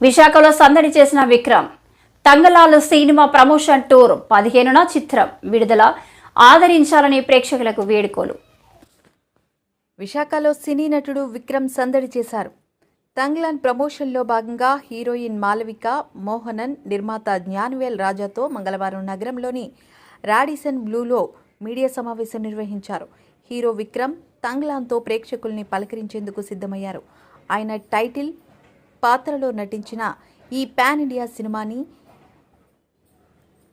విశాఖలో సందడి చేసిన Vikram Thangalaan cinema promotion tour పదిహేనున చిత్రం విడుదల ఆదరించాలని ప్రేక్షకులకు వేడుకోలు. విశాఖలో సినీ నటుడు విక్రమ్ సందడి చేశారు. తంగ్లాన్ ప్రమోషన్లో భాగంగా హీరోయిన్ మాలవిక మోహనన్ నిర్మాత జ్ఞానవేల్ రాజాతో మంగళవారం నగరంలోని రాడిసన్ బ్లూలో మీడియా సమావేశం నిర్వహించారు. హీరో విక్రమ్ తంగ్లాన్తో ప్రేక్షకుల్ని పలకరించేందుకు సిద్ధమయ్యారు. ఆయన టైటిల్ పాత్రలో నటించిన ఈ పాన్ ఇండియా సినిమాని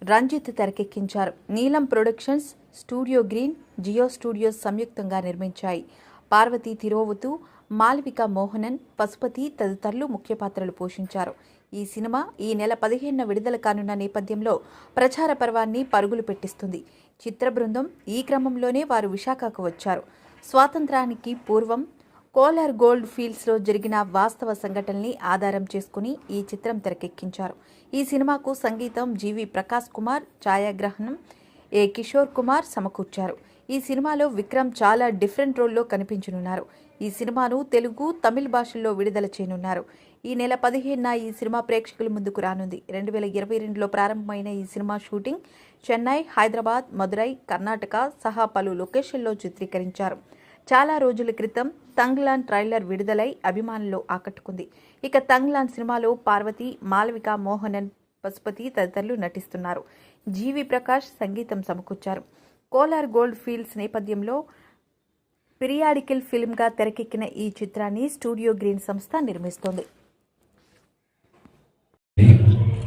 Ranjith తెరకెక్కించారు. Neelam productions studio green Jio studios సంయుక్తంగా నిర్మించాయి. పార్వతి తిరోవతు మాల్విక మోహనన్ పశుపతి తదితరులు ముఖ్య పాత్రలు పోషించారు. ఈ సినిమా ఈ నెల పదిహేనున విడుదల కానున్న నేపథ్యంలో ప్రచార పర్వాన్ని పరుగులు పెట్టిస్తుంది. చిత్ర బృందం ఈ క్రమంలోనే వారు విశాఖకు వచ్చారు. స్వాతంత్రానికి పూర్వం కోలార్ గోల్డ్ ఫీల్డ్స్లో జరిగిన వాస్తవ సంఘటనల్ని ఆధారం చేసుకుని ఈ చిత్రం తెరకెక్కించారు. ఈ సినిమాకు సంగీతం జీవి ప్రకాష్ కుమార్ ఛాయాగ్రహణం ఏ కిషోర్ కుమార్ సమకూర్చారు. ఈ సినిమాలో విక్రమ్ చాలా డిఫరెంట్ రోల్లో కనిపించనున్నారు. ఈ సినిమాను తెలుగు తమిళ భాషల్లో విడుదల చేయనున్నారు. ఈ నెల పదిహేనున ఈ సినిమా ప్రేక్షకుల ముందుకు రానుంది. రెండు వేల ఇరవై రెండులో ప్రారంభమైన ఈ సినిమా షూటింగ్ చెన్నై హైదరాబాద్ మదురై కర్ణాటక సహా పలు లొకేషన్లో చిత్రీకరించారు. చాలా రోజుల క్రితం తంగ్లాన్ ట్రైలర్ విడుదలై అభిమానులు ఆకట్టుకుంది. ఇక తంగ్లాన్ సినిమాలో పార్వతి మాలవిక మోహనన్ పశుపతి తదితరులు నటిస్తున్నారు. జీవి ప్రకాష్ సంగీతం సమకూర్చారు. కోలార్ గోల్డ్ ఫీల్డ్స్ నేపథ్యంలో పిరియాడికల్ ఫిల్మ్గా తెరకెక్కిన ఈ చిత్రాన్ని స్టూడియో గ్రీన్ సంస్థ నిర్మిస్తోంది.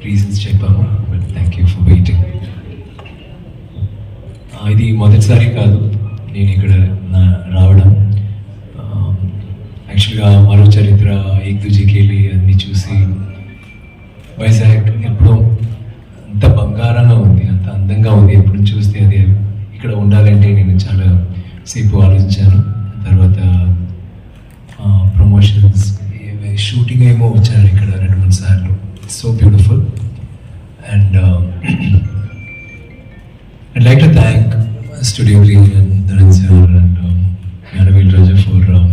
రీజన్స్ చెప్పాము but thank you for waiting ఇది మొదటిసారి కాదు. నేను ఇక్కడ రావడం. యాక్చువల్గా మరో చరిత్ర ఏక్ వెళ్ళి అన్ని చూసి వైజాగ్ ఎప్పుడో అంత బంగారంగా ఉంది అంత అందంగా ఉంది. ఎప్పుడు చూస్తే అది ఇక్కడ ఉండాలంటే నేను చాలా సేపు ఆలోచించాను. తర్వాత ప్రమోషన్స్ షూటింగ్ ఏమో వచ్చారు ఇక్కడ రెండు మూడు సార్లు. So beautiful and I'd like to thank studio and Dharan sir and for Gnanavel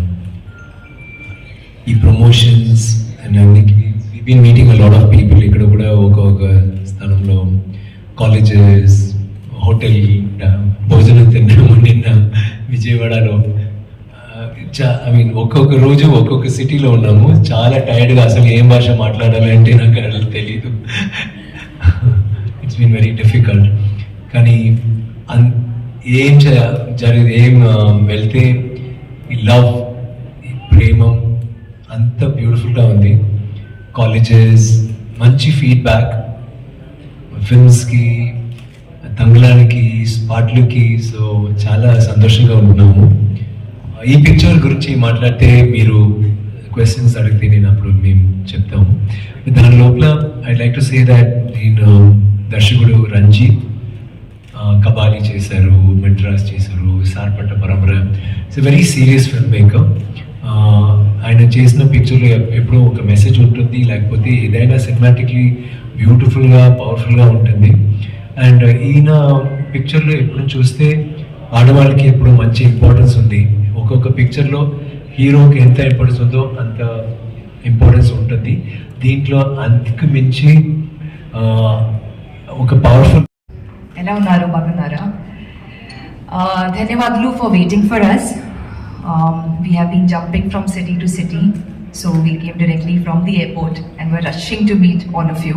ఈ promotions and we've been meeting a of people ఇక్కడ కూడా ఒక ఒక స్థలంలో కాలేజెస్ హోటల్ భోజనం తిన్నాము నిన్న విజయవాడలో. ఐ మీన్ ఒక్కొక్క రోజు ఒక్కొక్క సిటీలో ఉన్నాము. చాలా టైర్డ్గా అసలు ఏం భాష మాట్లాడాలంటే నాకు అసలు తెలీదు. ఇట్స్ బీన్ వెరీ డిఫికల్ట్ కానీ అంత ఏం జరిగింది? ఏం వెళ్తే ఈ లవ్ ఈ ప్రేమం అంత బ్యూటిఫుల్గా ఉంది. కాలేజెస్ మంచి ఫీడ్బ్యాక్. ఫిల్మ్స్కి తంగలానికి స్పాట్లకి సో చాలా సంతోషంగా ఉన్నాము. ఈ పిక్చర్ గురించి మాట్లాడితే మీరు క్వశ్చన్స్ అడిగితే నేను అప్పుడు మేము చెప్తాము. దాని లోపల I like to say that నేను దర్శకుడు రంజిత్ కబాలి చేశారు మెడ్రాస్ చేశారు Sarpatta Parambarai. It's very serious filmmaker ఆయన చేసిన పిక్చర్లో ఎప్పుడూ ఒక మెసేజ్ ఉంటుంది లేకపోతే ఏదైనా సినిమాటిక్లీ బ్యూటిఫుల్గా పవర్ఫుల్గా ఉంటుంది. అండ్ ఈయన పిక్చర్లో ఎప్పుడు చూస్తే ఆడవాళ్ళకి ఎప్పుడు మంచి ఇంపార్టెన్స్ ఉంది. ఒక్కొక్క పిక్చర్లో హీరోకి ఎంత ఇంపార్టెన్స్ ఉందో అంత ఇంపార్టెన్స్ ఉంటుంది. దీంట్లో అంతకు మించి ఒక powerful ఎలా ఉన్నారు బాగున్నారా Uh, ధన్యవాదాలు for waiting for us we have been jumping from city to city so we came directly from the airport and were rushing to meet all of you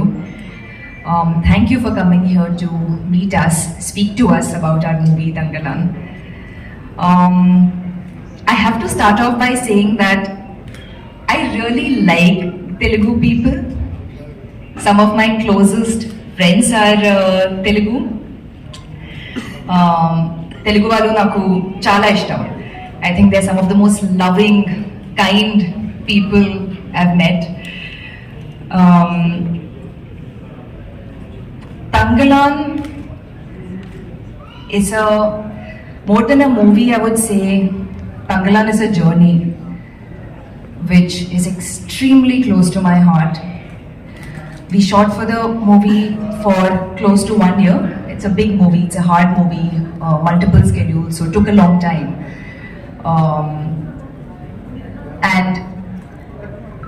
thank you for coming here to meet us speak to us about our movie Thangalaan I have to start off by saying that I really like Telugu people. Some of my closest friends are uh, Telugu. Um, Telugu వాళ్ళు నాకు చాలా ఇష్టం I think they some of the most loving kind people I've met Thangalaan is a more than a movie, I would say Tangalan is a journey which is extremely close to my heart. We shot for the movie for close to one year. It's a big movie, it's a hard movie, uh, multiple schedules, so it took a long time. Um, and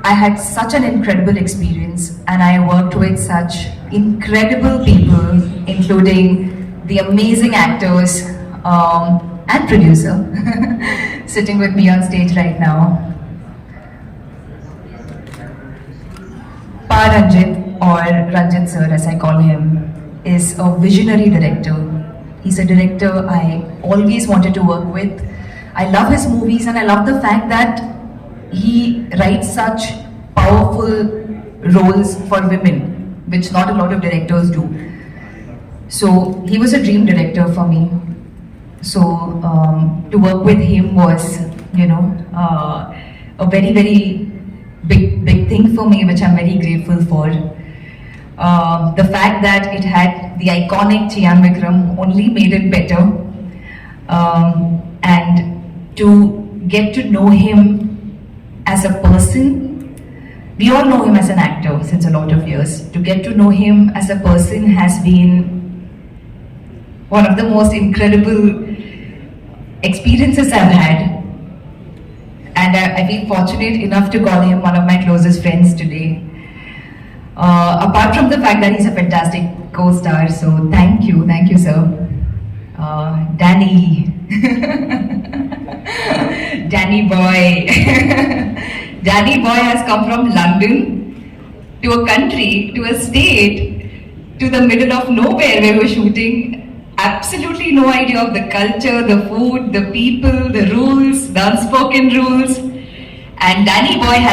I had such an incredible experience and I worked with such incredible people, including the amazing actors um, and producer sitting with me on stage right now. Pa Ranjit, or Ranjit sir as I call him, is a visionary director. He's a director I always wanted to work with. I love his movies and I love the fact that he writes such powerful roles for women, which not a lot of directors do. So he was a dream director for me. So um, to work with him was, you know, uh, a very very big big thing for me, which I'm very grateful for. Um, the fact that it had the iconic Chian Vikram only made it better. Um, and to get to know him as a person, we all know him as an actor since a lot of years. To get to know him as a person has been one of the most incredible experiences I've had. And I, I feel fortunate enough to call him one of my closest friends today. Uh, apart from the fact that he's a fantastic co-star, so thank you, thank you, sir. Uh, Danny, Danny boy, Danny boy has come from London to a country, to a state, to the middle of nowhere where we're shooting. Absolutely no idea of the culture, the food, the people, the rules, the unspoken rules. And Danny boy has